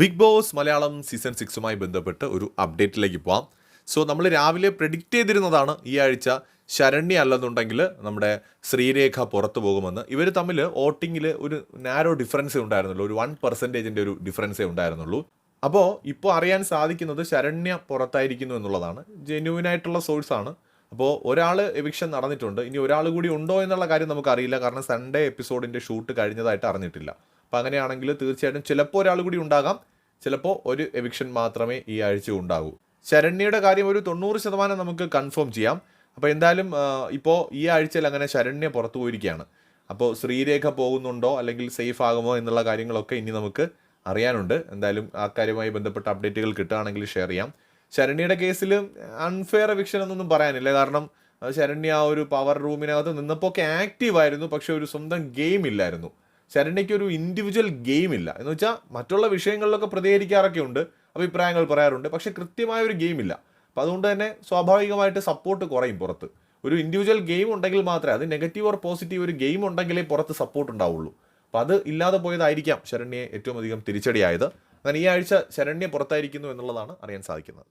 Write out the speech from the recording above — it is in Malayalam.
ബിഗ് ബോസ് മലയാളം സീസൺ സിക്സുമായി ബന്ധപ്പെട്ട് ഒരു അപ്ഡേറ്റിലേക്ക് പോവാം. സോ നമ്മൾ രാവിലെ പ്രെഡിക്റ്റ് ചെയ്തിരുന്നതാണ് ഈ ആഴ്ച ശരണ്യ അല്ലെന്നുണ്ടെങ്കിൽ നമ്മുടെ ശ്രീരേഖ പുറത്തു പോകുമെന്ന്. ഇവർ തമ്മിൽ വോട്ടിങ്ങിൽ ഒരു നാരോ ഡിഫറൻസേ ഉണ്ടായിരുന്നുള്ളൂ. ഒരു വൺ പെർസെന്റേജിന്റെ ഒരു ഡിഫറൻസേ ഉണ്ടായിരുന്നുള്ളൂ. അപ്പോൾ ഇപ്പോൾ അറിയാൻ സാധിക്കുന്നത് ശരണ്യ പുറത്തായിരിക്കുന്നു എന്നുള്ളതാണ്. ആയിട്ടുള്ള സോഴ്സാണ് അപ്പോൾ ഒരാൾ എവിക്ഷൻ നടന്നിട്ടുണ്ട്. ഇനി ഒരാൾ കൂടി ഉണ്ടോ എന്നുള്ള കാര്യം നമുക്കറിയില്ല. കാരണം സൺഡേ എപ്പിസോഡിന്റെ ഷൂട്ട് കഴിഞ്ഞതായിട്ട് അറിഞ്ഞിട്ടില്ല. അപ്പോൾ അങ്ങനെയാണെങ്കിൽ തീർച്ചയായിട്ടും ചിലപ്പോൾ ഒരാൾ കൂടി ഉണ്ടാകാം. ചിലപ്പോൾ ഒരു എവിക്ഷൻ മാത്രമേ ഈ ആഴ്ച ഉണ്ടാകൂ. ശരണ്യയുടെ കാര്യം ഒരു തൊണ്ണൂറ് ശതമാനം നമുക്ക് കൺഫേം ചെയ്യാം. അപ്പോൾ എന്തായാലും ഇപ്പോൾ ഈ ആഴ്ചയിൽ അങ്ങനെ ശരണ്യ പുറത്തു പോയിരിക്കുകയാണ്. അപ്പോൾ ശ്രീരേഖ പോകുന്നുണ്ടോ അല്ലെങ്കിൽ സേഫ് ആകുമോ എന്നുള്ള കാര്യങ്ങളൊക്കെ ഇനി നമുക്ക് അറിയാനുണ്ട്. എന്തായാലും ആ കാര്യവുമായി ബന്ധപ്പെട്ട അപ്ഡേറ്റുകൾ കിട്ടുകയാണെങ്കിൽ ഷെയർ ചെയ്യാം. ശരണ്യയുടെ കേസിൽ അൺഫെയർ എവിക്ഷൻ എന്നൊന്നും പറയാനില്ല. കാരണം ശരണ്യ ആ ഒരു പവർ റൂമിനകത്ത് നിന്നപ്പോൾ ഒക്കെ ആക്റ്റീവ് ആയിരുന്നു. പക്ഷെ ഒരു സ്വന്തം ഗെയിം ഇല്ലായിരുന്നു. ശരണ്യയ്ക്ക് ഒരു ഇൻഡിവിജ്വൽ ഗെയിം ഇല്ല. എന്ന് വെച്ചാൽ മറ്റുള്ള വിഷയങ്ങളിലൊക്കെ പ്രതികരിക്കാറൊക്കെ ഉണ്ട് അഭിപ്രായങ്ങൾ പറയാറുണ്ട് പക്ഷെ കൃത്യമായ ഒരു ഗെയിം ഇല്ല. അപ്പം അതുകൊണ്ട് തന്നെ സ്വാഭാവികമായിട്ട് സപ്പോർട്ട് കുറയും പുറത്ത്. ഒരു ഇൻഡിവിജ്വൽ ഗെയിം ഉണ്ടെങ്കിൽ മാത്രമേ അത് നെഗറ്റീവ് ഓർ പോസിറ്റീവ് ഒരു ഗെയിം ഉണ്ടെങ്കിലേ പുറത്ത് സപ്പോർട്ട് ഉണ്ടാവുള്ളൂ. അപ്പം അത് ഇല്ലാതെ പോയതായിരിക്കാം ശരണ്യെ ഏറ്റവും അധികം തിരിച്ചടിയായത്. അങ്ങനെ ഈ ആഴ്ച ശരണ്യ പുറത്തായിരിക്കുന്നു എന്നുള്ളതാണ് അറിയാൻ സാധിക്കുന്നത്.